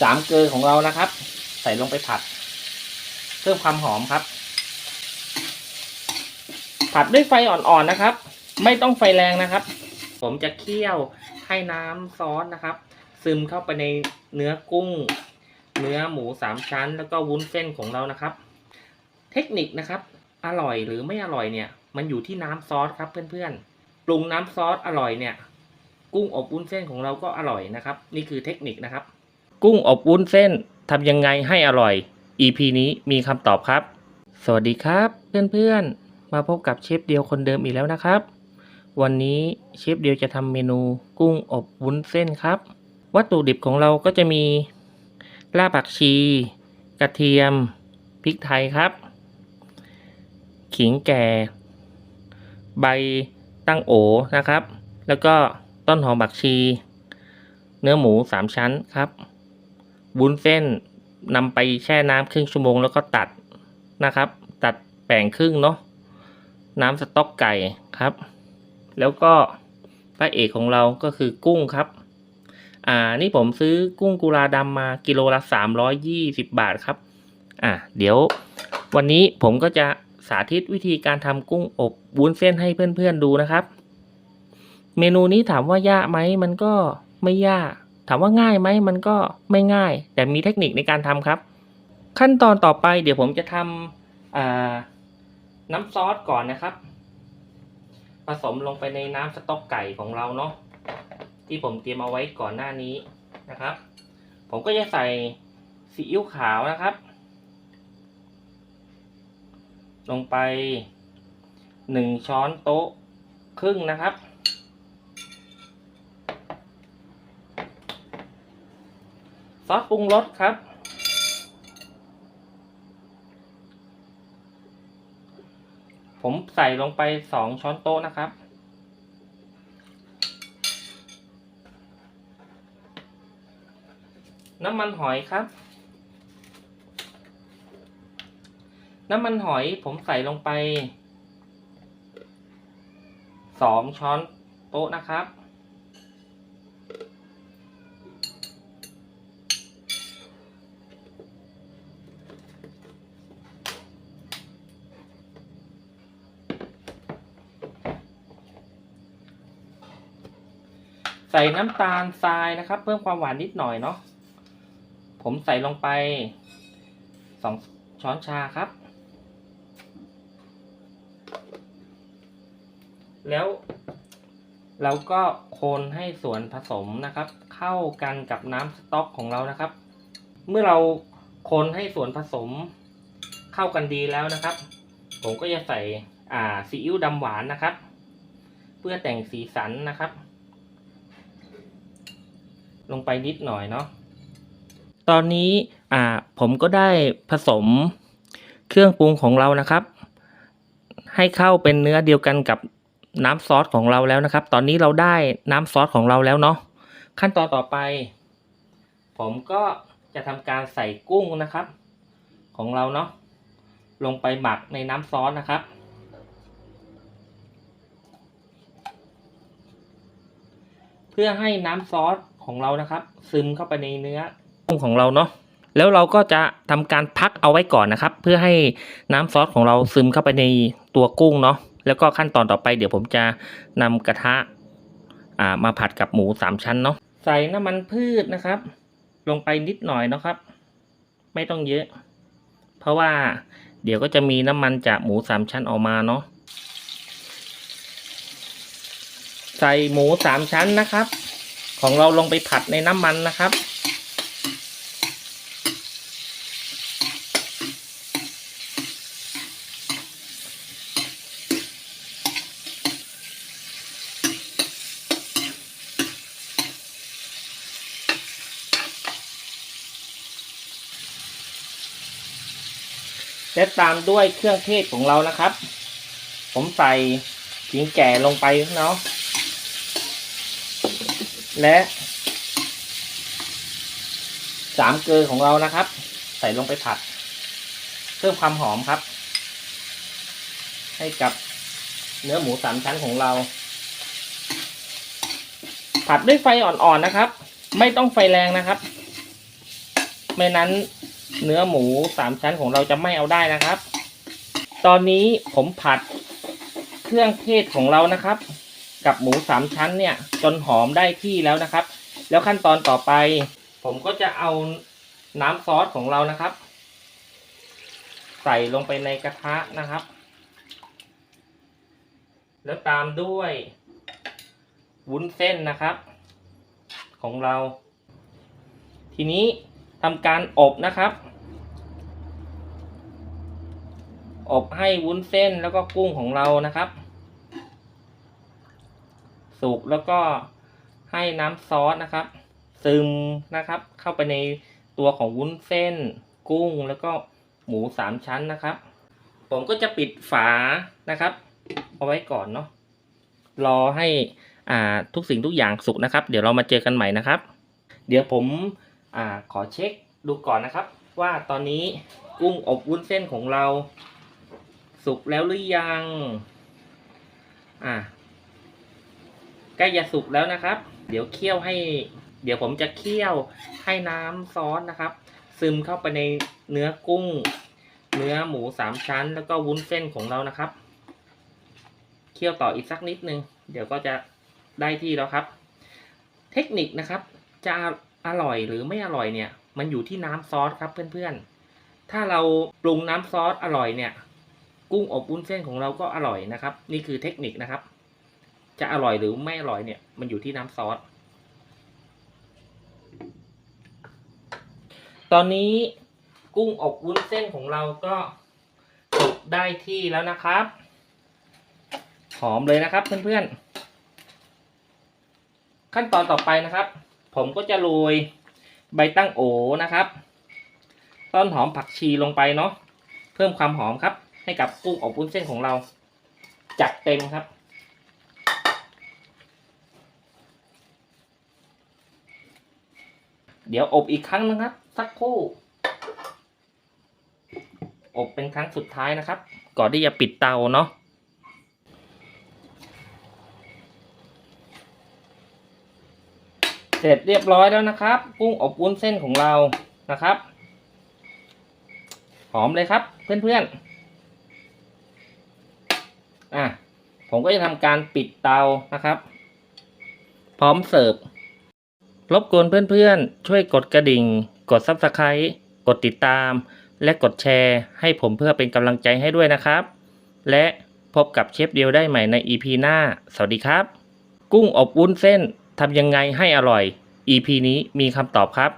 สามเกลือของเรานะครับ ใส่ลงไปผัด เพิ่มความหอมครับ ผัดด้วยไฟอ่อนๆนะครับ ไม่ต้องไฟแรงนะครับ ผมจะเคี่ยวให้น้ำซอสนะครับ ซึมเข้าไปในเนื้อกุ้ง เนื้อหมูสามชั้น แล้วก็วุ้นเส้นของเรานะครับ เทคนิคนะครับ อร่อยหรือไม่อร่อยเนี่ย มันอยู่ที่น้ำซอสครับเพื่อนๆปรุงน้ำซอสอร่อยเนี่ย กุ้งอบวุ้นเส้นของเราก็อร่อยนะครับ นี่คือเทคนิคนะครับ กุ้งอบวุ้นเส้นทำยังไงให้อร่อย EP นี้มีคำตอบครับ สวัสดีครับ เพื่อนๆ มาพบกับเชฟเดียวคนเดิมอีกแล้วนะครับ วันนี้เชฟเดียวจะทำเมนูกุ้งอบวุ้นเส้นครับ วัตถุดิบของเราก็จะมีรากผักชี กระเทียมพริกไทยครับ ขิงแก่ ใบตั้งโอนะครับ แล้วก็ต้นหอมบักชี เนื้อหมูสามชั้นครับ วุ้นเส้นนำไปแช่น้ำครึ่งชั่วโมงแล้วก็ตัดนะครับ ตัดแบ่งครึ่งเนาะน้ำสต๊อกไก่ครับ แล้วก็พระเอกของเราก็คือกุ้งครับ อ่านี่ผมซื้อกุ้งกุลาดำมากิโลละสามร้อยยี่สิบบาทครับ อ่าเดี๋ยววันนี้ผมก็จะสาธิตวิธีการทำกุ้งอบวุ้นเส้นให้เพื่อนๆดูนะครับ เมนูนี้ถามว่ายากไหมมันก็ไม่ยาก ถามว่าง่ายไหมมันก็ไม่ง่าย แต่มีเทคนิคในการทำครับ ขั้นตอนต่อไปเดี๋ยวผมจะทำน้ำซอสก่อนนะครับ ผสมลงไปในน้ำสต๊อกไก่ของเราเนาะที่ผมเตรียมเอาไว้ก่อนหน้านี้นะครับ ผมก็จะใส่ซีอิ๊วขาวนะครับ ลงไปหนึ่งช้อนโต๊ะครึ่งนะครับ ซอสปรุงรสครับ ผมใส่ลงไปสองช้อนโต๊ะนะครับ น้ำมันหอยครับ น้ำมันหอยผมใส่ลงไปสองช้อนโต๊ะนะครับ ใส่น้ำตาลทรายนะครับ เพิ่มความหวานนิดหน่อยเนาะผมใส่ลงไปสองช้อนชาครับ แล้วเราก็คนให้ส่วนผสมนะครับ เข้ากันกับน้ำสต๊อกของเรานะครับ เมื่อเราคนให้ส่วนผสมเข้ากันดีแล้วนะครับ ผมก็จะใส่อ่าซีอิ๊วดำหวานนะครับ เพื่อแต่งสีสันนะครับ ลงไปนิดหน่อยเนาะตอนนี้อ่าผมก็ได้ผสมเครื่องปรุงของเรานะครับ ให้เข้าเป็นเนื้อเดียวกันกับน้ำซอสของเราแล้วนะครับ ตอนนี้เราได้น้ำซอสของเราแล้วเนาะขั้นตอนต่อไป ผมก็จะทำการใส่กุ้งนะครับ ของเราเนาะลงไปหมักในน้ำซอสนะครับ เพื่อให้น้ำซอส ของเรานะครับ ซึมเข้าไปในเนื้อกุ้งของเราเนาะแล้วเราก็จะทำการพักเอาไว้ก่อนนะครับ เพื่อให้น้ำซอสของเราซึมเข้าไปในตัวกุ้งเนาะแล้วก็ขั้นตอนต่อไปเดี๋ยวผมจะนำกระทะอ่ามาผัดกับหมูสามชั้นเนาะใส่น้ำมันพืชนะครับ ลงไปนิดหน่อยนะครับ ไม่ต้องเยอะ เพราะว่าเดี๋ยวก็จะมีน้ำมันจากหมูสามชั้นออกมาเนาะใส่หมูสามชั้นนะครับ ของเราลงไปผัดในน้ำมันนะครับ และตามด้วยเครื่องเทศของเรานะครับ ผมใส่ขิงแก่ลงไปเนาะ และสามเกลือของเรานะครับ ใส่ลงไปผัด เพิ่มความหอมครับ ให้กับเนื้อหมูสามชั้นของเรา ผัดด้วยไฟอ่อนๆนะครับ ไม่ต้องไฟแรงนะครับ ไม่นั้นเนื้อหมูสามชั้นของเราจะไม่เอาได้นะครับ ตอนนี้ผมผัดเครื่องเทศของเรานะครับ กับหมูสามชั้นเนี่ย จนหอมได้ที่แล้วนะครับ แล้วขั้นตอนต่อไป ผมก็จะเอาน้ำซอสของเรานะครับ ใส่ลงไปในกระทะนะครับ แล้วตามด้วยวุ้นเส้นนะครับ ของเรา ทีนี้ทำการอบนะครับอบให้วุ้นเส้นแล้วก็กุ้งของเรานะครับ สุกแล้วก็ให้น้ำซอสนะครับ ซึมนะครับ เข้าไปในตัวของวุ้นเส้น กุ้งแล้วก็หมูสามชั้นนะครับ ผมก็จะปิดฝานะครับเอาไว้ก่อนเนาะรอให้อ่าทุกสิ่งทุกอย่างสุกนะครับ เดี๋ยวเรามาเจอกันใหม่นะครับ เดี๋ยวผมอ่าขอเช็คดูก่อนนะครับ ว่าตอนนี้กุ้งอบวุ้นเส้นของเรา สุกแล้วหรือยัง อ่า ใกล้จะสุกแล้วนะครับ เดี๋ยวเคี่ยวให้ เดี๋ยวผมจะเคี่ยวให้น้ำซอสนะครับ ซึมเข้าไปในเนื้อกุ้ง เนื้อหมูสามชั้น แล้วก็วุ้นเส้นของเรานะครับ เคี่ยวต่ออีกสักนิดนึง เดี๋ยวก็จะได้ที่แล้วครับ เทคนิคนะครับ จะอร่อยหรือไม่อร่อยเนี่ย มันอยู่ที่น้ำซอสครับเพื่อนๆ ถ้าเราปรุงน้ำซอสอร่อยเนี่ย กุ้งอบวุ้นเส้นของเราก็อร่อยนะครับ นี่คือเทคนิคนะครับ จะอร่อยหรือไม่อร่อยเนี่ย มันอยู่ที่น้ำซอส ตอนนี้กุ้งอบวุ้นเส้นของเราก็สุกได้ที่แล้วนะครับ หอมเลยนะครับเพื่อนๆ ขั้นตอนต่อไปนะครับ ผมก็จะโรยใบตั้งโอนะครับ ต้นหอมผักชีลงไปเนาะเพิ่มความหอมครับ ให้กับกุ้งอบวุ้นเส้นของเรา จัดเต็มครับ เดี๋ยวอบอีกครั้งนะครับ สักครู่ อบเป็นครั้งสุดท้ายนะครับ ก่อนที่จะปิดเตาเนาะเสร็จเรียบร้อยแล้วนะครับกุ้งอบวุ้นเส้นของเรานะครับ หอมเลยครับเพื่อนๆอะผมก็จะทำการปิดเตานะครับ พร้อมเสิร์ฟ รบกวนเพื่อนๆ ช่วยกดกระดิ่ง กด Subscribe กดติดตาม และกดแชร์ ให้ผมเพื่อเป็นกำลังใจให้ด้วยนะครับ และพบกับเชฟเดียวได้ใหม่ใน EP หน้า สวัสดีครับ กุ้งอบวุ้นเส้นทำยังไงให้อร่อย EP นี้มีคำตอบครับ